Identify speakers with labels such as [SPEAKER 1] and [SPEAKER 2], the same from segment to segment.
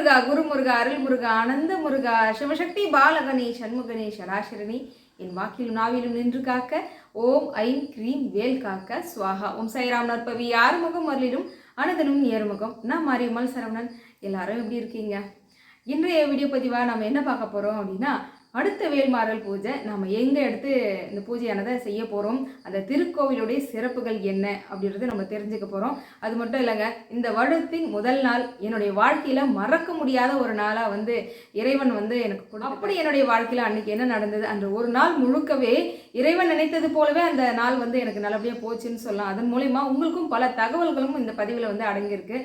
[SPEAKER 1] முருகா குரு முருகா அருள் முருகா ஆனந்த முருகா சிவசக்தி பாலகணி சண்முகனே சராசரணி. என் வாக்கிலும் நாவிலும் நின்று காக்க ஓம் I'm cream வேல் காக்க சுவாகா. ஓம் சைராம் நற்பவி ஆறுமுகம் அருளிலும் அனுதனும் ஏறுமுகம். நான் மாரியம்மாள் சரவணன். எல்லாரும் எப்படி இருக்கீங்க? இன்றைய வீடியோ பதிவாக நம்ம என்ன பார்க்க போகிறோம் அப்படின்னா அடுத்த வேல்மாறல் பூஜை நம்ம எங்கே எடுத்து இந்த பூஜையானதை செய்ய போகிறோம் அந்த திருக்கோவிலுடைய சிறப்புகள் என்ன அப்படின்றத நம்ம தெரிஞ்சுக்க போகிறோம் அது மட்டும் இல்லைங்க இந்த வருடத்தின் முதல் நாள் என்னுடைய வாழ்க்கையில் மறக்க முடியாத ஒரு நாளாக வந்து இறைவன் வந்து எனக்கு அப்படி என்னுடைய வாழ்க்கையில் அன்றைக்கி என்ன நடந்தது? அந்த ஒரு நாள் முழுக்கவே இறைவன் நினைத்தது போலவே அந்த நாள் வந்து எனக்கு நல்லபடியாக போச்சுன்னு சொல்லலாம். அதன் மூலயமா உங்களுக்கும் பல தகவல்களும் இந்த பதிவில் வந்து அடங்கியிருக்கு.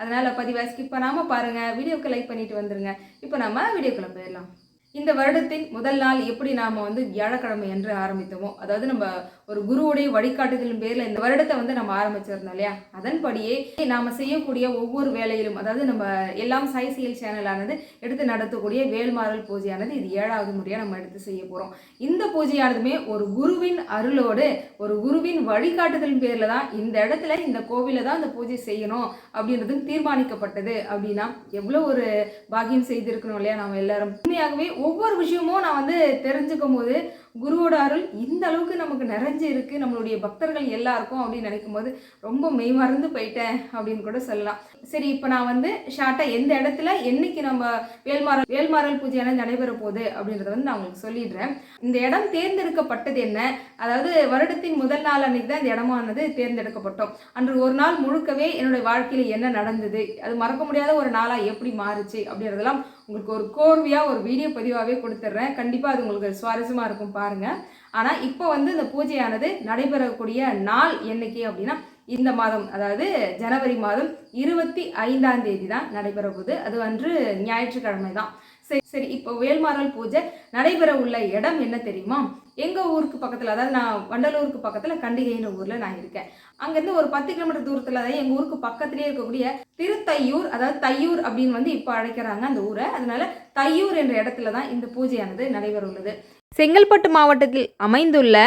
[SPEAKER 1] அதனால் பதிவை ஸ்கிப் பண்ணாமல் பாருங்கள் வீடியோக்கு லைக் பண்ணிட்டு வந்துருங்க. இப்போ நம்ம வீடியோக்குள்ளே போயிடலாம். இந்த வருடத்தின் முதல் நாள் எப்படி நாம் வந்து வியாழக்கிழமை என்று ஆரம்பித்தோமோ அதாவது நம்ம ஒரு குருவுடைய வழிகாட்டுதலின் பேரில் இந்த வருடத்தை வந்து நம்ம ஆரம்பிச்சிருந்தோம் இல்லையா? அதன்படியே நாம் செய்யக்கூடிய ஒவ்வொரு வேலையிலும் அதாவது நம்ம எல்லாம் சாய் செயல் சேனலானது எடுத்து நடத்தக்கூடிய வேல்மாறல் பூஜையானது இது ஏழாவது முறையாக நம்ம எடுத்து செய்ய போகிறோம் இந்த பூஜையானதுமே ஒரு குருவின் அருளோடு ஒரு குருவின் வழிகாட்டுதலின் பேரில் தான் இந்த இடத்துல இந்த கோவிலில் தான் இந்த பூஜை செய்யணும் அப்படின்றதும் தீர்மானிக்கப்பட்டது. அப்படின்னா எவ்வளோ ஒரு பாக்கியம் செய்திருக்கணும் இல்லையா? நம்ம எல்லாரும். உண்மையாகவே ஒவ்வொரு விஷயமும் நான் வந்து தெரிஞ்சுக்கும் போது குருவோட அருள் இந்த அளவுக்கு நமக்கு நிறைஞ்சு இருக்கு. நம்மளுடைய பக்தர்கள் எல்லாருக்கும் அப்படின்னு நினைக்கும் போது ரொம்ப மெய் மறந்து போயிட்டேன் அப்படின்னு கூட சொல்லலாம். சரி இப்போ நான் வந்து ஷார்ட்டாக எந்த இடத்துல என்னைக்கு நம்ம வேல்மாறல் வேல்மாறல் பூஜையான நடைபெற போகுது அப்படின்றத வந்து நான் உங்களுக்கு சொல்லிடுறேன். இந்த இடம் தேர்ந்தெடுக்கப்பட்டது என்ன? அதாவது வருடத்தின் முதல் நாள் அன்னைக்கு தான் இந்த இடமானது தேர்ந்தெடுக்கப்பட்டோம். அன்று ஒரு நாள் முழுக்கவே என்னுடைய வாழ்க்கையில் என்ன நடந்தது? அது மறக்க முடியாத ஒரு நாளாக எப்படி மாறுச்சு அப்படின்றதெல்லாம் உங்களுக்கு ஒரு கோர்வையாக ஒரு வீடியோ பதிவாகவே கொடுத்துட்றேன். கண்டிப்பாக அது உங்களுக்கு சுவாரஸ்யமாக இருக்கும் பாருங்கள் ஆனால் இப்போ வந்து இந்த பூஜையானது நடைபெறக்கூடிய நாள் என்னைக்கு அப்படின்னா இந்த மாதம் அதாவது ஜனவரி மாதம் இருபத்தி ஐந்தாம் தேதி தான் நடைபெற போகுது அது வந்து ஞாயிற்றுக்கிழமை தான் சரி சரி இப்போ வேல்மாறல் பூஜை நடைபெற உள்ள இடம் என்ன தெரியுமா? எங்கள் ஊருக்கு பக்கத்தில் அதாவது நான் வண்டலூருக்கு பக்கத்தில் கண்டிகைன்ற ஊரில் நான் இருக்கேன். அங்கேருந்து ஒரு பத்து கிலோமீட்டர் தூரத்தில் அதாவது எங்கள் ஊருக்கு பக்கத்துலேயே இருக்கக்கூடிய திருத்தையூர் அதாவது தையூர் அப்படின்னு வந்து இப்போ அழைக்கிறாங்க அந்த ஊரை. அதனால தையூர் என்ற இடத்துல தான் இந்த பூஜையானது நடைபெற உள்ளது.
[SPEAKER 2] செங்கல்பட்டு மாவட்டத்தில் அமைந்துள்ள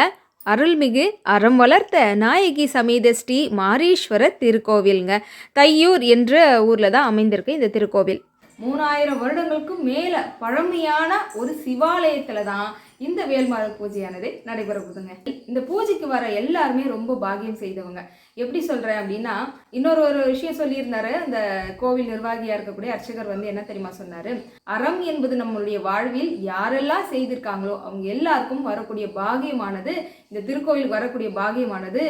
[SPEAKER 2] அருள்மிகு அறம் வளர்த்த நாயகி சமேத ஸ்ரீ மாரீஸ்வரர் திருக்கோவிலுங்க. தையூர் என்ற ஊரில் தான் அமைந்திருக்கு இந்த திருக்கோவில்.
[SPEAKER 1] மூணாயிரம் வருடங்களுக்கும் மேலே பழமையான ஒரு சிவாலயத்தில் தான் இந்த வேல்மார பூஜையானது நடைபெற போகுதுங்க. இந்த பூஜைக்கு வர எல்லாருமே ரொம்ப பாகியம் செய்தவங்க. எப்படி சொல்கிறேன் அப்படின்னா இன்னொரு ஒரு விஷயம் சொல்லியிருந்தாரு. அந்த கோவில் நிர்வாகியாக இருக்கக்கூடிய அர்ச்சகர் வந்து என்ன தெரியுமா சொன்னார்? அறம் என்பது நம்மளுடைய வாழ்வில் யாரெல்லாம் செய்திருக்காங்களோ அவங்க எல்லாருக்கும் வரக்கூடிய பாகியமானது இந்த திருக்கோவில் வரக்கூடிய பாகியமானது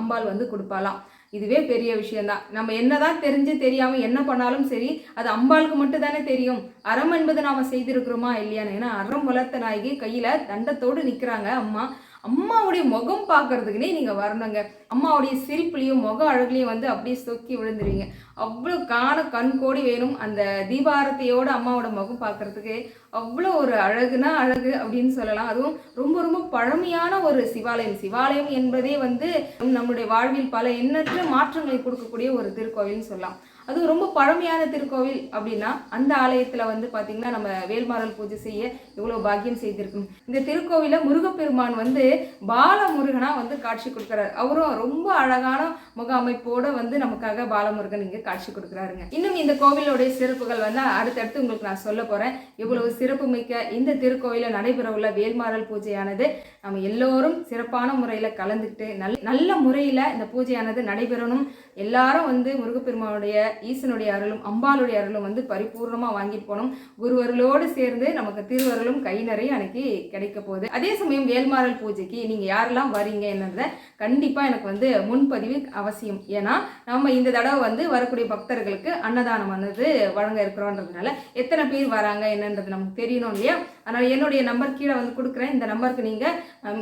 [SPEAKER 1] அம்பாள் வந்து கொடுப்பாலாம் இதுவே பெரிய விஷயம்தான். நம்ம என்னதான் தெரிஞ்சு தெரியாம என்ன பண்ணாலும் சரி அது அம்பாளுக்கு மட்டும் தானே தெரியும். அறம் என்பது நாம செய்திருக்கிறோமா இல்லையான்னு. ஏன்னா அறம் வளர்த்த நாயகி கையில தண்டத்தோடு நிக்கிறாங்க அம்மா. அம்மாவுடைய முகம் பார்க்கறதுக்குனே நீங்க வரணுங்க. அம்மாவுடைய சிரிப்புலையும் முக அழகுலையும் வந்து அப்படியே சொக்கி விழுந்துருவீங்க. அவ்வளோ காண கண் கோடி வேணும் அந்த தீபாரத்தையோட அம்மாவோட முகம் பார்க்கறதுக்கு. அவ்வளோ ஒரு அழகுனா அழகு அப்படின்னு சொல்லலாம். அதுவும் ரொம்ப ரொம்ப பழமையான ஒரு சிவாலயம். சிவாலயம் என்பதே வந்து நம்மளுடைய வாழ்வில் பல எண்ணற்ற மாற்றங்களை கொடுக்கக்கூடிய ஒரு திருக்கோவில்னு சொல்லலாம். அதுவும் ரொம்ப பழமையான திருக்கோவில் அப்படின்னா அந்த ஆலயத்தில் வந்து பார்த்திங்கன்னா நம்ம வேல்மாறல் பூஜை செய்ய இவ்வளோ பாக்கியம் செய்திருக்கும். இந்த திருக்கோவில முருகப்பெருமான் வந்து பாலமுருகனாக வந்து காட்சி கொடுக்குறாரு. அவரும் ரொம்ப அழகான முக அமைப்போடு வந்து நமக்காக பாலமுருகன் இங்கே காட்சி கொடுக்குறாருங்க. இன்னும் இந்த கோவிலுடைய சிறப்புகள் வந்து அடுத்தடுத்து உங்களுக்கு நான் சொல்ல போகிறேன் இவ்வளவு சிறப்பு மிக்க இந்த திருக்கோவிலில் நடைபெற உள்ள வேல்மாறல் பூஜையானது நம்ம எல்லோரும் சிறப்பான முறையில் கலந்துக்கிட்டு நல் நல்ல முறையில் இந்த பூஜையானது நடைபெறணும். எல்லாரும் வந்து முருகப்பெருமானுடைய ஈசனுடைய அருளும் அம்பாளுடைய அருளும் வந்து பரிபூர்ணமாக வாங்கிட்டு போகணும். குருவருளோடு சேர்ந்து நமக்கு திருவருளும் கை நிறைய அன்னைக்கு கிடைக்க போகுது. அதே சமயம் வேல்மாறல் பூஜைக்கு நீங்கள் யாரெல்லாம் வரீங்க என்னன்றத கண்டிப்பாக எனக்கு வந்து முன்பதிவு அவசியம். ஏன்னா நம்ம இந்த தடவை வந்து வரக்கூடிய பக்தர்களுக்கு அன்னதானம் வந்து வழங்க இருக்கிறோன்றதுனால எத்தனை பேர் வராங்க என்னன்றது நமக்கு தெரியணும் இல்லையா? அதனால் என்னுடைய நம்பர் கீழே வந்து கொடுக்குறேன். இந்த நம்பருக்கு நீங்கள்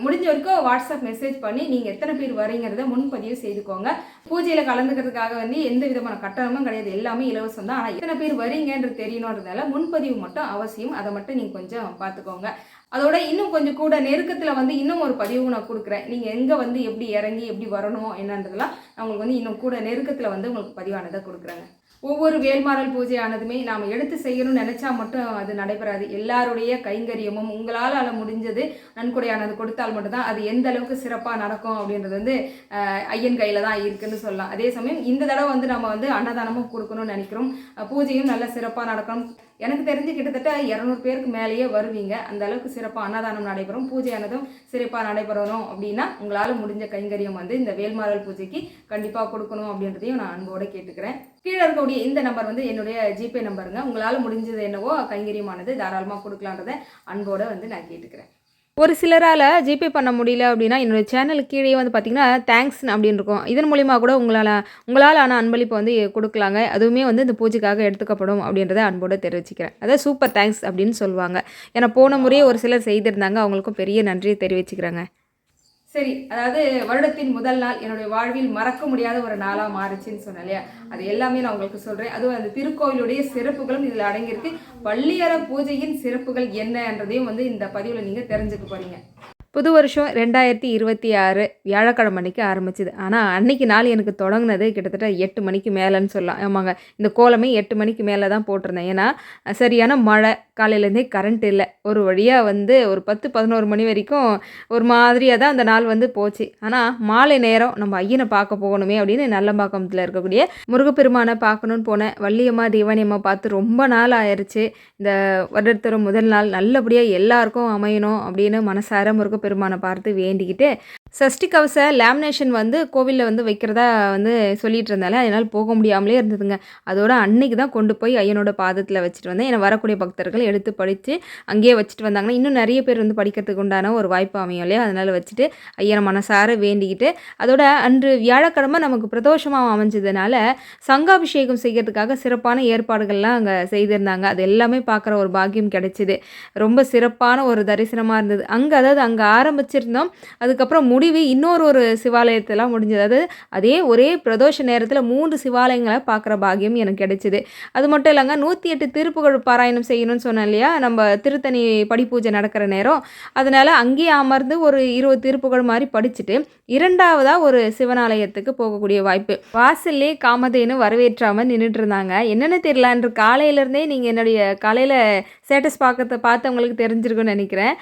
[SPEAKER 1] முடிஞ்ச வரைக்கும் வாட்ஸ்அப் மெசேஜ் பண்ணி நீங்கள் எத்தனை பேர் வரீங்கிறத முன்பதிவு செய்துக்கோங்க. பூஜையில் கலந்துக்கிறதுக்காக வந்து எந்த விதமான கட்டணமும் கிடையாது. எல்லாமே இலவசம் தான். ஆனால் எத்தனை பேர் வரீங்கன்றது தெரியணுன்றதால முன்பதிவு மட்டும் அவசியம். அதை மட்டும் நீங்கள் கொஞ்சம் பார்த்துக்கோங்க.
[SPEAKER 3] அதோட இன்னும் கொஞ்சம் கூட நெருக்கத்தில் வந்து இன்னும் ஒரு பதிவு நான் கொடுக்குறேன். நீங்கள் எங்கே வந்து எப்படி இறங்கி எப்படி வரணும் என்னன்றதெல்லாம் நான் உங்களுக்கு வந்து இன்னும் கூட நெருக்கத்தில் வந்து உங்களுக்கு பதிவானதை கொடுக்குறேங்க. ஒவ்வொரு வேல்மாறல் பூஜையானதுமே நாம் எடுத்து செய்யணும்னு நினச்சா மட்டும் அது நடைபெறாது. எல்லாருடைய கைங்கரியமும் உங்களால் அதில் முடிஞ்சது நன்கொடையானது கொடுத்தால் மட்டும்தான் அது எந்த அளவுக்கு சிறப்பாக நடக்கும் அப்படின்றது வந்து ஐயன் கையில் தான் இருக்குன்னு சொல்லலாம். அதே சமயம் இந்த தடவை வந்து நம்ம வந்து அன்னதானமும் கொடுக்கணும்னு நினைக்கிறோம். பூஜையும் நல்ல சிறப்பாக நடக்கணும். எனக்கு தெரிஞ்சு கிட்டத்தட்ட இரநூறு பேருக்கு மேலேயே வருவீங்க. அந்த அளவுக்கு சிறப்பாக அன்னதானம் நடைபெறும். பூஜையானதும் சிறப்பாக நடைபெறணும் அப்படின்னா உங்களால் முடிஞ்ச கைங்கரியம் வந்து இந்த வேல்மாறல் பூஜைக்கு கண்டிப்பாக கொடுக்கணும் அப்படின்றதையும் நான் அன்போடு கேட்டுக்கிறேன். கீழே இருக்கக்கூடிய இந்த நம்பர் வந்து என்னுடைய ஜிபே நம்பருங்க உங்களால் முடிஞ்சது என்னவோ கைங்கரியமானது தாராளமாக கொடுக்கலான்றதை அன்போடு வந்து நான் கேட்டுக்கிறேன்.
[SPEAKER 1] ஒரு சிலரால் ஜிபே பண்ண முடியல அப்படின்னா என்னுடைய சேனலுக்கு கீழே வந்து பார்த்தீங்கன்னா தேங்க்ஸ் அப்படின்னு இருக்கும். இதன் மூலிமா கூட உங்களால் உங்களால் ஆன அன்பளிப்பை வந்து கொடுக்கலாங்க. அதுவுமே வந்து இந்த பூஜைக்காக எடுத்துக்கப்படும் அப்படின்றத அன்போடு தெரிவிச்சுக்கிறேன். அதாவது சூப்பர் தேங்க்ஸ் அப்படின்னு சொல்லுவாங்க. ஏன்னா போன முறையே ஒரு சிலர் செய்திருந்தாங்க. அவங்களுக்கும் பெரிய நன்றியை தெரிவிச்சுக்கிறேங்க.
[SPEAKER 3] சரி அதாவது வருடத்தின் முதல் நாள் என்னுடைய வாழ்வில் மறக்க முடியாத ஒரு நாளாக மாறுச்சுன்னு சொன்னேன் இல்லையா அது எல்லாமே நான் உங்களுக்கு சொல்கிறேன் அதுவும் அந்த திருக்கோவிலுடைய சிறப்புகளும் இதில் அடங்கியிருக்கு. பள்ளியற பூஜையின் சிறப்புகள் என்னன்றதையும் வந்து இந்த பதிவில் நீங்கள் தெரிஞ்சுக்க போகிறீங்க
[SPEAKER 1] புது வருஷம் ரெண்டாயிரத்தி இருபத்தி ஆறு வியாழக்கிழமை அன்றைக்கி ஆரம்பிச்சிது. ஆனால் அன்னைக்கு நாள் எனக்கு தொடங்கினது கிட்டத்தட்ட எட்டு மணிக்கு மேலேன்னு சொல்லலாம். ஆமாங்க. இந்த கோலமே எட்டு மணிக்கு மேலே தான் போட்டிருந்தேன். ஏன்னா சரியான மழை காலையிலேருந்தே கரண்ட் இல்லை. ஒரு வழியாக வந்து ஒரு பத்து பதினோரு மணி வரைக்கும் ஒரு மாதிரியாக தான் அந்த நாள் வந்து போச்சு. ஆனால் மாலை நேரம் நம்ம ஐயனை பார்க்க போகணுமே அப்படின்னு நல்லம்பாக்கத்தில் இருக்கக்கூடிய முருகப்பெருமானை பார்க்கணுன்னு போனேன். வள்ளியம்மா தீவானியம்மா பார்த்து ரொம்ப நாள் ஆயிடுச்சு இந்த வருடத்தரும் முதல் நாள் நல்லபடியாக எல்லாருக்கும் அமையணும் அப்படின்னு மனசார முருகப்பெருமானை பார்த்து வேண்டிக்கிட்டு சஷ்டி கவச லேமினேஷன் வந்து கோவிலில் வந்து வைக்கிறதா வந்து சொல்லிட்டு இருந்தாலே என்னால் போக முடியாமலே இருந்ததுங்க. அதோட அன்னைக்கு தான் கொண்டு போய் ஐயனோட பாதத்தில் வச்சுட்டு வந்தேன். என்னை வரக்கூடிய பக்தர்கள் எடுத்து படித்து அங்கேயே வச்சுட்டு வந்தாங்கன்னா இன்னும் நிறைய பேர் வந்து படிக்கிறதுக்கு உண்டான ஒரு வாய்ப்பு அமையும் இல்லையா? அதனால் வச்சுட்டு ஐயனை மனசார வேண்டிக்கிட்டு அதோட அன்று வியாழக்கிழமை நமக்கு பிரதோஷமாக அமைஞ்சதுனால சங்காபிஷேகம் செய்கிறதுக்காக சிறப்பான ஏற்பாடுகள்லாம் அங்கே செய்திருந்தாங்க. அது எல்லாமே பார்க்குற ஒரு பாக்கியம் கிடைச்சிது. ரொம்ப சிறப்பான ஒரு தரிசனமாக இருந்தது. அங்கே அதாவது அங்கே ஆரம்பிச்சிருந்தோம். அதுக்கப்புறம் முடிவு இன்னொரு ஒரு சிவாலயத்தெல்லாம் முடிஞ்சது. அதாவது அதே ஒரே பிரதோஷ நேரத்தில் மூன்று சிவாலயங்களை பார்க்குற பாக்கியம் எனக்கு கிடைச்சிது. அது மட்டும் இல்லைங்க நூற்றி எட்டு திருப்புகழ் பாராயணம் செய்யணும்னு சொன்னேன் இல்லையா? நம்ம திருத்தணி படிப்பூஜை நடக்கிற நேரம். அதனால் அங்கேயே அமர்ந்து ஒரு இருபது திருப்புகழ் மாதிரி படிச்சுட்டு இரண்டாவதாக ஒரு சிவனாலயத்துக்கு போகக்கூடிய வாய்ப்பு. வாசல்லே காமதேனு வரவேற்றாமல் நின்றுட்டு இருந்தாங்க. என்னென்ன தெரியல அன்று காலையிலேருந்தே நீங்கள் என்னுடைய காலையில் ஸ்டேட்டஸ் பார்க்கறத பார்த்தவங்களுக்கு தெரிஞ்சிருக்குன்னு நினைக்கிறேன்.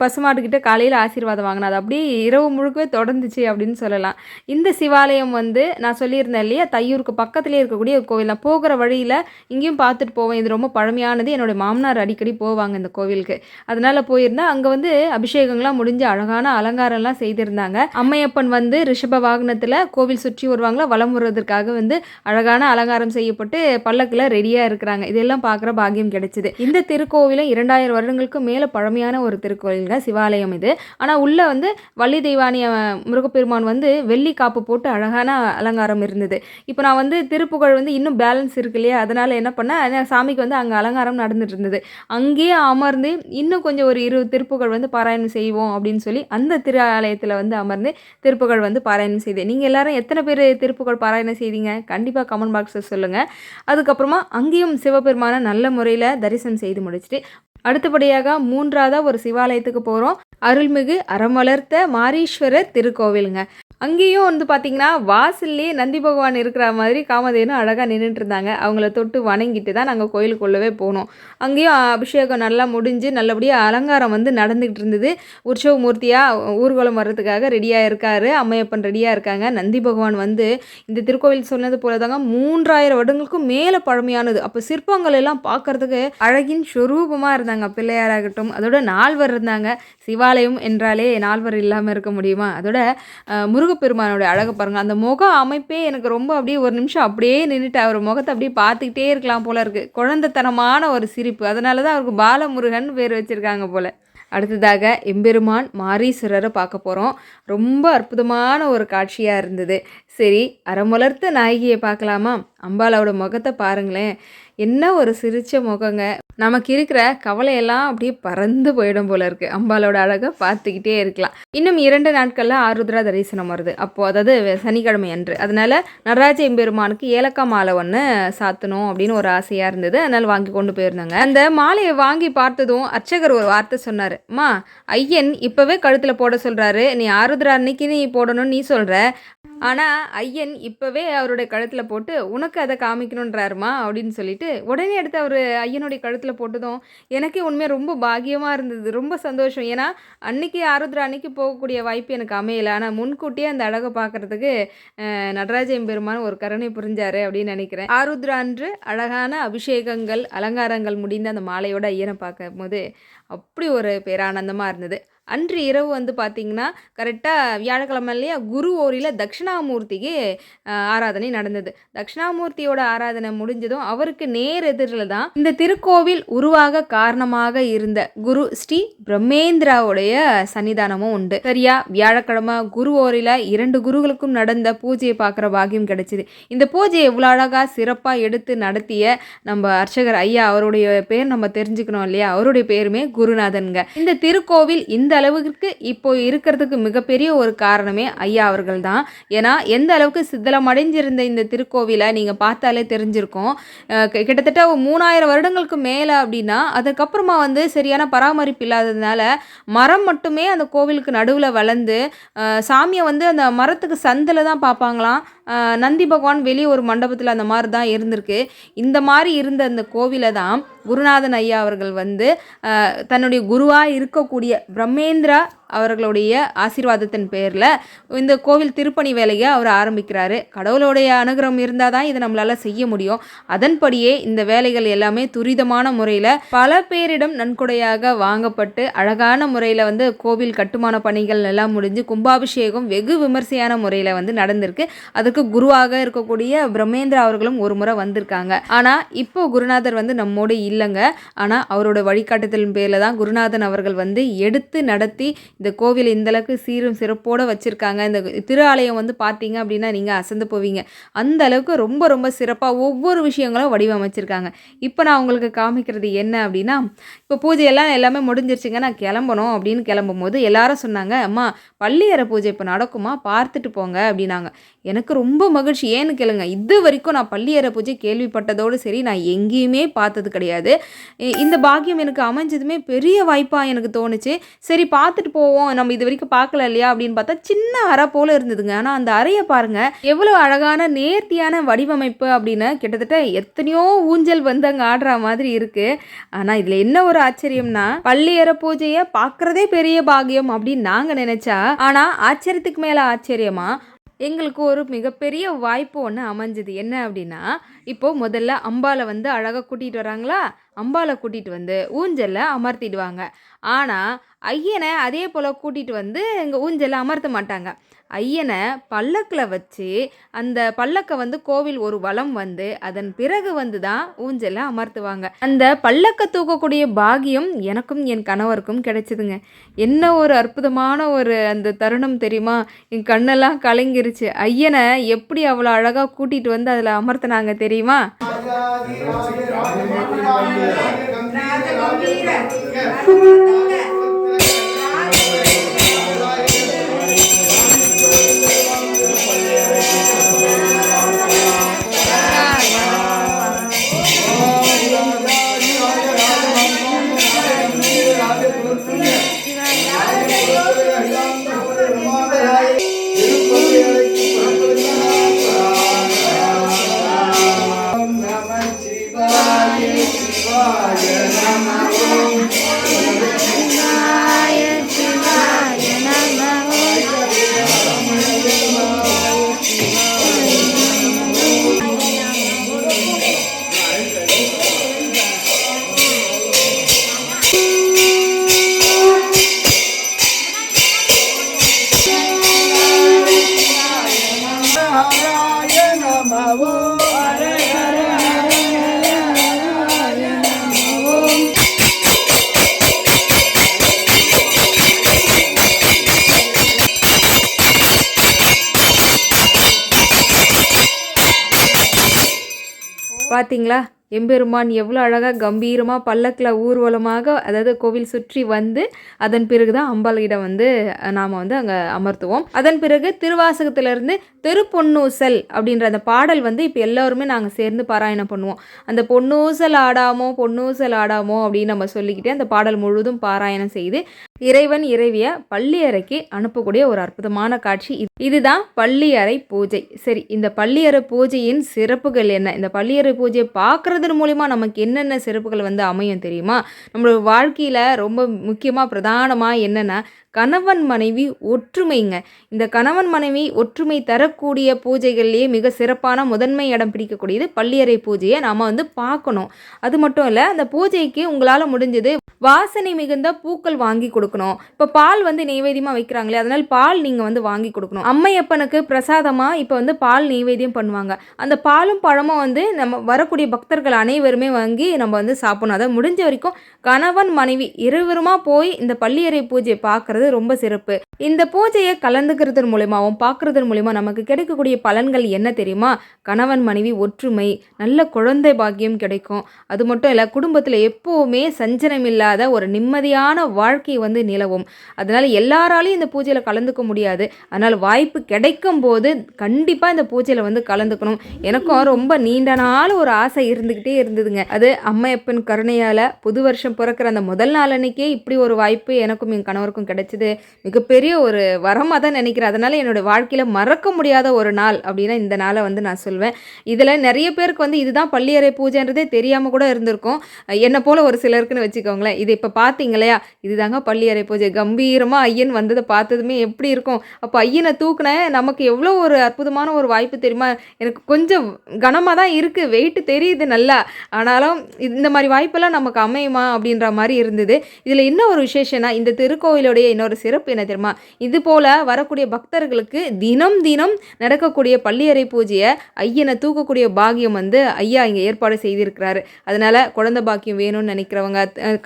[SPEAKER 1] பசுமாட்டுக்கிட்ட காலையில் ஆசீர்வாதம் வாங்கினது அப்படியே இரவு முழுக்கவே தொடர்ந்துச்சு அப்படின்னு சொல்லலாம். இந்த சிவாலயம் வந்து நான் சொல்லியிருந்தேன் இல்லையா? தையூருக்கு பக்கத்துலேயே இருக்கக்கூடிய ஒரு கோவில். நான் போகிற வழியில் இங்கேயும் பார்த்துட்டு போவேன். இது ரொம்ப பழமையானது. என்னுடைய மாமனார் அடிக்கடி போவாங்க இந்த கோவிலுக்கு. அதனால் போயிருந்தேன் அங்கே வந்து அபிஷேகங்கள்லாம் முடிஞ்சு அழகான அலங்காரம்லாம் செய்திருந்தாங்க. அம்மையப்பன் வந்து ரிஷப வாகனத்தில் கோவில் சுற்றி வருவாங்களா? வலம் வருவதற்காக வந்து அழகான அலங்காரம் செய்யப்பட்டு பல்லக்கில் ரெடியாக இருக்கிறாங்க. இதெல்லாம் பார்க்குற பாக்கியம் கிடைச்சிது. இந்த திருக்கோவிலும் இரண்டாயிரம் வருடங்களுக்கு மேலே பழமையான ஒரு திருக்கோவிலுங்க சிவாலயம். இது. ஆனால் உள்ளே வந்து வள்ளி தெய்வானிய முருகப்பெருமான் வந்து வெள்ளி காப்பு போட்டு அழகான அலங்காரம் இருந்தது. இப்போ நான் வந்து திருப்புகழ் வந்து இன்னும் பேலன்ஸ் இருக்கு இல்லையா? அதனால் என்ன பண்ணேன் சாமிக்கு வந்து அங்கே அலங்காரம் நடந்துட்டு இருந்தது. அங்கேயே அமர்ந்து இன்னும் கொஞ்சம் ஒரு இரு திருப்புகழ் வந்து பாராயணம் செய்வோம் அப்படின்னு சொல்லி அந்த திரு ஆலயத்தில் வந்து அமர்ந்து திருப்புகழ் வந்து பாராயணம் செய்தேன். நீங்கள் எல்லாரும் எத்தனை பேர் திருப்புகழ் பாராயணம் செய்தீங்க? கண்டிப்பாக கமெண்ட் பாக்ஸில் சொல்லுங்கள் அதுக்கப்புறமா அங்கேயும் சிவபெருமானை நல்ல முறையில் தரிசனம் செய்து முடிச்சுட்டு அடுத்தபடியாக மூன்றாவதாக ஒரு சிவாலயத்துக்கு போகிறோம் அருள்மிகு அறமலர்த்த மாரீஸ்வரர் திருக்கோவிலுங்க. அங்கேயும் வந்து பார்த்திங்கன்னா வாசல்லே நந்தி பகவான் இருக்கிற மாதிரி காமதேனு அழகாக நின்றுட்டு இருந்தாங்க அவங்கள தொட்டு வணங்கிட்டு தான் நாங்கள் கோயிலுக்குள்ளவே போனோம். அங்கேயும் அபிஷேகம் நல்லா முடிஞ்சு நல்லபடியாக அலங்காரம் வந்து நடந்துக்கிட்டு இருந்தது உற்சவ மூர்த்தியாக ஊர்வலம் வர்றதுக்காக ரெடியாக இருக்காரு. அம்மையப்பன் ரெடியாக இருக்காங்க. நந்தி பகவான் வந்து இந்த திருக்கோவில் சொன்னது போல தாங்க மூன்றாயிரம் வருடங்களுக்கும் மேலே பழமையானது. அப்போ சிற்பங்கள் எல்லாம் பார்க்கறதுக்கு அழகின் ஸ்வரூபமாக இருந்தாங்க. பிள்ளையாராகட்டும் அதோட நால்வர் இருந்தாங்க. சிவாலயம் என்றாலே நால்வர் இல்லாமல் இருக்க முடியுமா? அதோட முருக முருகப்பெருமானோட அழகை பாருங்கள் அந்த முக அமைப்பே எனக்கு ரொம்ப அப்படியே ஒரு நிமிஷம் அப்படியே நின்றுட்டு அவர் முகத்தை அப்படியே பார்த்துக்கிட்டே இருக்கலாம் போல இருக்கு. குழந்தைத்தனமான ஒரு சிரிப்பு. அதனால தான் அவருக்கு பாலமுருகன் பேர் வச்சுருக்காங்க போல். அடுத்ததாக எம்பெருமான் மாரீஸ்வரரை பார்க்க போகிறோம் ரொம்ப அற்புதமான ஒரு காட்சியாக இருந்தது. சரி அறமுலர்த்த நாயகியை பார்க்கலாமா? அம்பாலோட முகத்தை பாருங்களேன். என்ன ஒரு சிரித்த முகங்க. நமக்கு இருக்கிற கவலையெல்லாம் அப்படியே பறந்து போயிடும் போல இருக்கு. அம்பாலோட அழகை பார்த்துக்கிட்டே இருக்கலாம். இன்னும் இரண்டு நாட்களில் ஆருத்ரா தரிசனம் வருது. அப்போ அதாவது சனிக்கிழமை அன்று. அதனால நடராஜ எம்பெருமானுக்கு ஏலக்காய் மாலை ஒன்று சாத்தணும் அப்படின்னு ஒரு ஆசையாக இருந்தது. அதனால வாங்கி கொண்டு போயிருந்தாங்க. அந்த மாலையை வாங்கி பார்த்ததும் அர்ச்சகர் ஒரு வார்த்தை சொன்னார். அம்மா ஐயன் இப்போவே கழுத்தில் போட சொல்கிறாரு நீ ஆருத்ரா அன்னைக்கு நீ போடணும்னு நீ சொல்கிற ஆனால் ஐயன் இப்போவே அவருடைய கழுத்தில் போட்டு உனக்கு அதை காமிக்கணுன்றாருமா அப்படின்னு சொல்லிட்டு உடனே எடுத்து அவர் ஐயனுடைய கழுத்தில் போட்டதும் எனக்கே உண்மையாக ரொம்ப பாக்கியமாக இருந்தது ரொம்ப சந்தோஷம். ஏன்னா அன்னைக்கு ஆருத்ரா அன்னைக்கு போகக்கூடிய வாய்ப்பு எனக்கு அமையலை. ஆனால் முன்கூட்டியே அந்த அழகை பார்க்கறதுக்கு நடராஜன் நடராஜ ஒரு கருணை புரிஞ்சார் அப்படின்னு நினைக்கிறேன். ஆருத்ரா அன்று அழகான அபிஷேகங்கள் அலங்காரங்கள் முடிந்த அந்த மாலையோட ஐயனை பார்க்கும்போது அப்படி ஒரு பேரானந்தமாக இருந்தது. அன்று இரவு வந்து பார்த்திங்கன்னா கரெக்டாக வியாழக்கிழமை இல்லையா குரு ஓரியில் தட்சிணாமூர்த்திக்கு ஆராதனை நடந்தது. தட்சிணாமூர்த்தியோட ஆராதனை முடிஞ்சதும் அவருக்கு நேர் எதிரில் தான் இந்த திருக்கோவில் உருவாக காரணமாக இருந்த குரு ஸ்ரீ பிரம்மேந்திராவுடைய சன்னிதானமும் உண்டு. சரியா? வியாழக்கிழமை குரு ஓரில் இரண்டு குருகளுக்கும் நடந்த பூஜையை பார்க்குற பாகியம் கிடைச்சிது. இந்த பூஜையை எவ்வளோ அழகாக சிறப்பாக எடுத்து நடத்திய நம்ம அர்ச்சகர் ஐயா அவருடைய பேர் நம்ம தெரிஞ்சுக்கணும் இல்லையா? அவருடைய பேருமே குருநாதனுங்க. இந்த திருக்கோவில் இந்த அளவுக்கு இப்போ இருக்கிறதுக்கு மிகப்பெரிய ஒரு காரணமே ஐயா அவர்கள் தான் ஏன்னா எந்த அளவுக்கு சித்தலம் அடைஞ்சிருந்த இந்த திருக்கோவிலை நீங்கள் பார்த்தாலே தெரிஞ்சிருக்கும். கிட்டத்தட்ட மூணாயிரம் வருடங்களுக்கு மேலே அப்படின்னா அதுக்கப்புறமா வந்து சரியான பராமரிப்பு இல்லாததுனால மரம் மட்டுமே அந்த கோவிலுக்கு நடுவில் வளர்ந்து சாமியை வந்து அந்த மரத்துக்கு சந்தில் தான் பார்ப்பாங்களாம். நந்தி பகவான் வெளியே ஒரு மண்டபத்தில் அந்த மாதிரி தான் இருந்திருக்கு. இந்த மாதிரி இருந்த அந்த கோவிலை தான் குருநாதன் ஐயா அவர்கள் வந்து தன்னுடைய குருவாக இருக்கக்கூடிய பிரம்மேந்திரா அவர்களுடைய ஆசீர்வாதத்தின் பேரில் இந்த கோவில் திருப்பணி வேலையை அவர் ஆரம்பிக்கிறாரு. கடவுளுடைய அனுகிரகம் இருந்தால் தான் இதை நம்மளால் செய்ய முடியும். அதன்படியே இந்த வேலைகள் எல்லாமே துரிதமான முறையில் பல பேரிடம் நன்கொடையாக வாங்கப்பட்டு அழகான முறையில் வந்து கோவில் கட்டுமான பணிகள் எல்லாம் முடிஞ்சு கும்பாபிஷேகம் வெகு விமர்சையான முறையில் வந்து நடந்திருக்கு. அதுக்கு குருவாக இருக்கக்கூடிய பிரம்மேந்திரா அவர்களும் ஒரு முறை வந்திருக்காங்க. ஆனால் இப்போ குருநாதர் வந்து நம்மோடு இல்லைங்க. ஆனால் அவரோட வழிகாட்டுதலின் பேரில் தான் குருநாதன் அவர்கள் வந்து எடுத்து நடத்தி இந்த கோவில் இந்தளவுக்கு சீரும் சிறப்போடு வச்சுருக்காங்க. இந்த திரு ஆலயம் வந்து பார்த்தீங்க அப்படின்னா நீங்கள் அசந்து போவீங்க. அந்த அளவுக்கு ரொம்ப ரொம்ப சிறப்பாக ஒவ்வொரு விஷயங்களும் வடிவமைச்சிருக்காங்க. இப்போ நான் உங்களுக்கு காமிக்கிறது என்ன அப்படின்னா இப்போ பூஜையெல்லாம் எல்லாமே முடிஞ்சிருச்சுங்க. நான் கிளம்பணும் அப்படின்னு கிளம்பும்போது எல்லாரும் சொன்னாங்க அம்மா பள்ளியறை பூஜை இப்போ நடக்குமா? பார்த்துட்டு போங்க அப்படின்னாங்க. எனக்கு ரொம்ப மகிழ்ச்சி. ஏன்னு கேளுங்க இது வரைக்கும் நான் பள்ளியறை பூஜை கேள்விப்பட்டதோடு சரி நான் எங்கேயுமே பார்த்தது கிடையாது. இந்த பாக்கியம் எனக்கு அமைஞ்சதுமே பெரிய வாய்ப்பாக எனக்கு தோணுச்சு. சரி பார்த்துட்டு போவோம். நம்ம இது வரைக்கும் பார்க்கல இல்லையா அப்படின்னு பார்த்தா சின்ன அறை போல இருந்ததுங்க. ஆனால் அந்த அறையை பாருங்க எவ்வளோ அழகான நேர்த்தியான வடிவமைப்பு அப்படின்னு கிட்டத்தட்ட எத்தனையோ ஊஞ்சல் வந்து அங்கே ஆடுற மாதிரி இருக்குது ஆனால் இதில் என்ன ஒரு ஆச்சரியம்னா பள்ளியறை பூஜையை பார்க்குறதே பெரிய பாக்கியம் அப்படின்னு நாங்கள் நினச்சா ஆனால் ஆச்சரியத்துக்கு மேலே ஆச்சரியமாக எங்களுக்கு ஒரு மிகப்பெரிய வாய்ப்பு ஒன்று அமைஞ்சது. என்ன அப்படின்னா இப்போது முதல்ல அம்பாவை வந்து அழகாக கூட்டிகிட்டு வராங்களா? அம்பாவை கூட்டிகிட்டு வந்து ஊஞ்சலில் அமர்த்திடுவாங்க. ஆனால் ஐயனை அதே போல் கூட்டிகிட்டு வந்து எங்கள் ஊஞ்சலில் அமர்த்த மாட்டாங்க. ஐயனை பல்லக்கில் வச்சு அந்த பல்லக்கை வந்து கோவில் ஒரு வலம் வந்து அதன் பிறகு வந்து தான் ஊஞ்சலில் அமர்த்துவாங்க. அந்த பல்லக்க தூக்கக்கூடிய பாகியம் எனக்கும் என் கணவருக்கும் கிடைச்சிதுங்க. என்ன ஒரு அற்புதமான ஒரு அந்த தருணம் தெரியுமா? என் கண்ணெல்லாம் கலங்கிருச்சு. ஐயனை எப்படி அவ்வளோ அழகாக கூட்டிகிட்டு வந்து அதில் அமர்த்தினாங்க தெரியுமா? பார்த்தீங்களா? எம்பெருமான் எவ்வளோ அழகாக கம்பீரமாக பல்லக்கில் ஊர்வலமாக அதாவது கோவில் சுற்றி வந்து அதன் பிறகு தான் அம்பாளிடம் வந்து நாம் வந்து அங்கே அமர்த்துவோம். அதன் பிறகு திருவாசகத்திலிருந்து திருப்பொன்னூசல் அப்படின்ற அந்த பாடல் வந்து இப்போ எல்லோருமே நாங்கள் சேர்ந்து பாராயணம் பண்ணுவோம். அந்த பொன்னூசல் ஆடாமோ பொன்னூசல் ஆடாமோ அப்படின்னு நம்ம சொல்லிக்கிட்டே அந்த பாடல் முழுவதும் பாராயணம் செய்து இறைவன் இறைவிய பள்ளியறைக்கு அனுப்பக்கூடிய ஒரு அற்புதமான காட்சி இது- இதுதான் பள்ளியறை பூஜை. சரி இந்த பள்ளியறை பூஜையின் சிறப்புகள் என்ன? இந்த பள்ளியறை பூஜையை பார்க்கறதன் மூலிமா நமக்கு என்னென்ன சிறப்புகள் வந்து அமையும் தெரியுமா? நம்மளோட வாழ்க்கையில் ரொம்ப முக்கியமாக பிரதானமாக என்னென்னா கணவன் மனைவி ஒற்றுமைங்க. இந்த கணவன் மனைவி ஒற்றுமை தரக்கூடிய பூஜைகள்லேயே மிக சிறப்பான முதன்மை இடம் பிடிக்கக்கூடியது பள்ளியறை பூஜையை நாம் வந்து பார்க்கணும். அது மட்டும் இல்லை அந்த பூஜைக்கு உங்களால் முடிஞ்சது வாசனை மிகுந்த பூக்கள் வாங்கி கொடுக்கணும். இப்போ பால் வந்து நெய்வேதியமாக வைக்கிறாங்களே அதனால் பால் நீங்கள் வந்து வாங்கி கொடுக்கணும். அம்மையப்பனுக்கு பிரசாதமாக இப்போ வந்து பால் நெய்வேதியம் பண்ணுவாங்க. அந்த பாலும் பழமும் வந்து நம்ம வரக்கூடிய பக்தர்கள் அனைவருமே வாங்கி நம்ம வந்து சாப்பிடணும். அதை முடிஞ்ச வரைக்கும் கணவன் மனைவி இருவருமா போய் இந்த பள்ளியறை பூஜையை பார்க்கறது ரொம்ப சிறப்பு. இந்த பூஜையை கலந்துக்கிறது மூலியமாகவும் பார்க்கறது மூலியமாக நமக்கு கிடைக்கக்கூடிய பலன்கள் என்ன தெரியுமா? கணவன் மனைவி ஒற்றுமை நல்ல குழந்தை பாக்கியம் கிடைக்கும். அது மட்டும் இல்லை குடும்பத்தில் எப்போவுமே சஞ்சனம் இல்லாத ஒரு நிம்மதியான வாழ்க்கையை வந்து நிலவும். அதனால் எல்லாராலையும் இந்த பூஜையில் கலந்துக்க முடியாது. அதனால் வாய்ப்பு கிடைக்கும் போது கண்டிப்பாக இந்த பூஜையில் வந்து கலந்துக்கணும். எனக்கும் ரொம்ப நீண்ட நாள் ஒரு ஆசை இருந்துக்கிட்டே இருந்ததுங்க. அது அம்மையப்பன் கருணையால் புது வருஷம் பிறக்கிற அந்த முதல் நாள் அன்னைக்கே இப்படி ஒரு வாய்ப்பு எனக்கும் என் கணவருக்கும் கிடைச்சது. மிகப்பெரிய ஒரு வரமாக தான் நினைக்கிறேன். அதனால் என்னோட வாழ்க்கையில் மறக்க முடியாத ஒரு நாள் அப்படின்னா இந்த நாளை வந்து நான் சொல்வேன். இதில் நிறைய பேருக்கு வந்து இதுதான் பள்ளியறை பூஜைன்றதே தெரியாமல் கூட இருந்திருக்கும். என்னை போல் ஒரு சிலருக்குன்னு வச்சுக்கோங்களேன். இது இப்போ பார்த்தீங்க இல்லையா? இதுதாங்க பள்ளியறை பூஜை கம்பீரமாக ஐயன் வந்ததை பார்த்ததுமே எப்படி இருக்கும்? அப்போ ஐயனை தூக்குனேன் நமக்கு எவ்வளோ ஒரு அற்புதமான ஒரு வாய்ப்பு தெரியுமா? எனக்கு கொஞ்சம் கனமாக தான் இருக்குது வெயிட்டு தெரியுது நல்லா. ஆனாலும் இந்த மாதிரி வாய்ப்பெல்லாம் நமக்கு அமையுமா அப்படின்ற மாதிரி இருந்தது. இதில் என்ன ஒரு விசேஷம்னா இந்த திருக்கோயிலுடைய இன்னொரு சிறப்பு என்ன தெரியுமா? இது போல் வரக்கூடிய பக்தர்களுக்கு தினம் தினம் நடக்கக்கூடிய பள்ளியறை பூஜையை ஐயனை தூக்கக்கூடிய பாக்கியம் வந்து ஐயா இங்கே ஏற்பாடு செய்திருக்கிறாரு. அதனால் குழந்தை பாக்கியம் வேணும்னு நினைக்கிறவங்க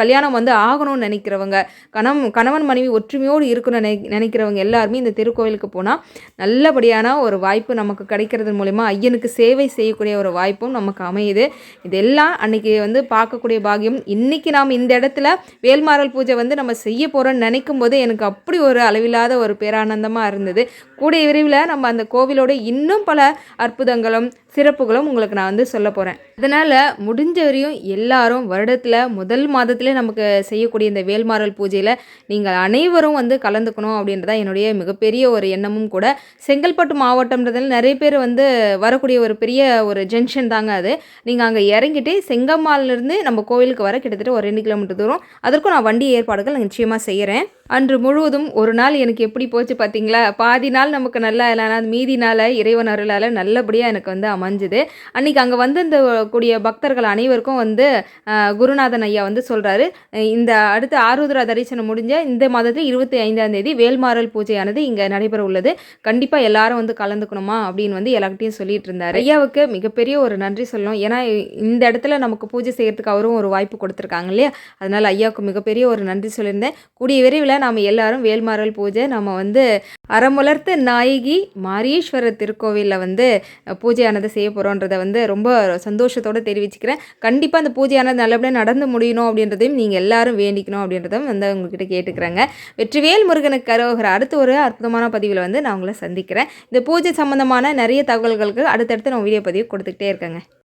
[SPEAKER 1] கல்யாணம் வந்து ஆகணும்னு நினைக்கிறவங்க கணம் கணவன் மனைவி ஒற்றுமையோடு இருக்கணும்னு நினை நினைக்கிறவங்க எல்லாருமே இந்த திருக்கோயிலுக்கு போனால் நல்லபடியான ஒரு வாய்ப்பு நமக்கு கிடைக்கிறது மூலிமா ஐயனுக்கு சேவை செய்யக்கூடிய ஒரு வாய்ப்பும் நமக்கு அமையுது. இதெல்லாம் அன்னைக்கு வந்து பார்க்கக்கூடிய பாகியம் இன்னைக்கு நாம் இந்த இடத்துல வேல்மாறல் பூஜை வந்து நம்ம செய்ய போகிறோம்னு நினைக்கும் போது எனக்கு அப்படி ஒரு அளவில்லாத ஒரு பேரானந்தமாக இருந்தது. கூடிய விரைவில் நம்ம அந்த கோவிலோட இன்னும் பல அற்புதங்களும் சிறப்புகளும் உங்களுக்கு நான் வந்து சொல்ல போகிறேன் அதனால் முடிஞ்ச வரையும் எல்லாரும் வருடத்தில் முதல் மாதத்திலே நமக்கு செய்யக்கூடிய இந்த வேல்மாறல் பூஜையில் நீங்கள் அனைவரும் வந்து கலந்துக்கணும் அப்படின்றதான் என்னுடைய மிகப்பெரிய ஒரு எண்ணமும் கூட. செங்கல்பட்டு மாவட்டம்ன்றதுல நிறைய பேர் வந்து வரக்கூடிய ஒரு பெரிய ஒரு ஜங்ஷன் தாங்க அது. நீங்கள் அங்கே இறங்கிட்டு செங்கம்மாலேருந்து நம்ம கோவிலுக்கு வர கிட்டத்தட்ட ஒரு ரெண்டு கிலோமீட்டர் தூரம். அதற்கும் நான் வண்டி ஏற்பாடுகள் நிச்சயமாக செய்கிறேன் அன்று முழுவதும் ஒரு நாள் எனக்கு எப்படி போச்சு பார்த்தீங்களா? பாதி நாள் நமக்கு நல்லா இல்லைனா மீதி நாள் இறைவன் அருளால் நல்லபடியாக எனக்கு வந்து அமைஞ்சுது. அன்றைக்கி அங்கே வந்து இந்த கூடிய பக்தர்கள் அனைவருக்கும் வந்து குருநாதன் ஐயா வந்து சொல்கிறாரு இந்த அடுத்த ஆரூத்ரா தரிசனம் முடிஞ்ச இந்த மாதத்தில் இருபத்தி ஐந்தாம் தேதி வேல்மாறல் பூஜையானது இங்கே நடைபெற உள்ளது. கண்டிப்பாக எல்லாரும் வந்து கலந்துக்கணுமா அப்படின்னு வந்து எல்லார்கிட்டையும் சொல்லிட்டு இருந்தார். ஐயாவுக்கு மிகப்பெரிய ஒரு நன்றி சொல்லணும். ஏன்னா இந்த இடத்துல நமக்கு பூஜை செய்கிறதுக்கு அவரும் ஒரு வாய்ப்பு கொடுத்துருக்காங்க இல்லையா? அதனால் ஐயாவுக்கு மிகப்பெரிய ஒரு நன்றி சொல்லியிருந்தேன். கூடிய விரைவில் நாம் எல்லாரும் வேல்மாறல் பூஜை நம்ம வந்து அறமுலர்த்த நாயகி மாரீஸ்வரர் திருக்கோவிலில் வந்து பூஜையானது செய்ய போகிறோன்றதை வந்து ரொம்ப சந்தோஷத்தோடு தெரிவிச்சுக்கிறேன். கண்டிப்பாக அந்த பூஜையானது நல்லபடியாக நடந்து முடியணும் அப்படின்றதையும் நீங்கள் எல்லாரும் வேண்டிக்கணும் அப்படின்றதும் வந்து உங்ககிட்ட கேட்டுக்கிறேங்க. வெற்றிவேல் முருகனுக்கு கரோகிற அடுத்த ஒரு அற்புதமான பதிவில் வந்து நான் உங்களை சந்திக்கிறேன். இந்த பூஜை சம்மந்தமான நிறைய தகவல்களுக்கு அடுத்தடுத்து நான் வீடியோ பதிவு கொடுத்துக்கிட்டே இருக்கேங்க.